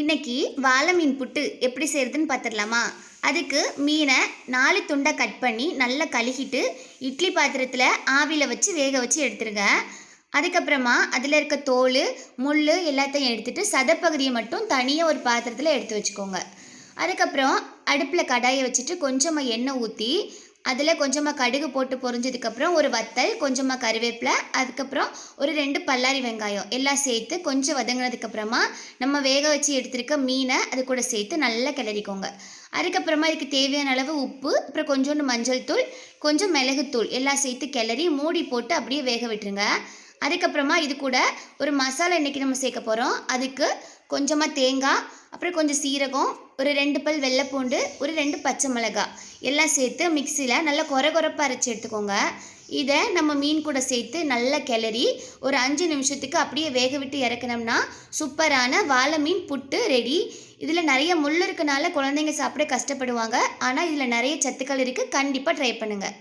இன்றைக்கி வாழை மீன் புட்டு எப்படி செய்கிறதுன்னு பார்த்துடலாமா? அதுக்கு மீனை நாலு துண்டை கட் பண்ணி நல்லா கழுகிட்டு இட்லி பாத்திரத்தில் ஆவியில் வச்சு வேக வச்சு எடுத்துருங்க. அதுக்கப்புறமா அதில் இருக்க தோல் முள் எல்லாத்தையும் எடுத்துகிட்டு சதப்பகுதியை மட்டும் தனியாக ஒரு பாத்திரத்தில் எடுத்து வச்சுக்கோங்க. அதுக்கப்புறம் அடுப்பில் கடாயை வச்சுட்டு கொஞ்சமாக எண்ணெய் ஊற்றி அதில் கொஞ்சமாக கடுகு போட்டு பொரிஞ்சதுக்கப்புறம் ஒரு வத்தல் கொஞ்சமாக கருவேப்பிலை அதுக்கப்புறம் ஒரு ரெண்டு பல்லாரி வெங்காயம் எல்லாம் சேர்த்து கொஞ்சம் வதங்கினதுக்கப்புறமா நம்ம வேக வச்சு எடுத்திருக்க மீனை அது கூட சேர்த்து நல்லா கிளறிக்கோங்க. அதுக்கப்புறமா இதுக்கு தேவையான அளவு உப்பு அப்புறம் கொஞ்சோண்டு மஞ்சள் தூள் கொஞ்சம் மிளகுத்தூள் எல்லாம் சேர்த்து கிளறி மூடி போட்டு அப்படியே வேக விட்டுருங்க. அதுக்கப்புறமா இது கூட ஒரு மசாலா இன்றைக்கி நம்ம சேர்க்க போகிறோம் அதுக்கு கொஞ்சமாக தேங்காய் அப்புறம் கொஞ்சம் சீரகம் ஒரு ரெண்டு பல் வெள்ளைப்பூண்டு ஒரு ரெண்டு பச்சை மிளகாய். எல்லாம் சேர்த்து மிக்சியில் நல்லா கொர குறைப்பாக அரைச்சி எடுத்துக்கோங்க. இதை நம்ம மீன் கூட சேர்த்து நல்லா கிளறி ஒரு அஞ்சு நிமிஷத்துக்கு அப்படியே வேக விட்டு இறக்குனோம்னா சூப்பரான வாழை மீன் புட்டு ரெடி இதில் நிறைய முள் இருக்கனால குழந்தைங்க சாப்பிட கஷ்டப்படுவாங்க. ஆனால் இதில் நிறைய சத்துக்கள் இருக்குது கண்டிப்பாக ட்ரை பண்ணுங்கள்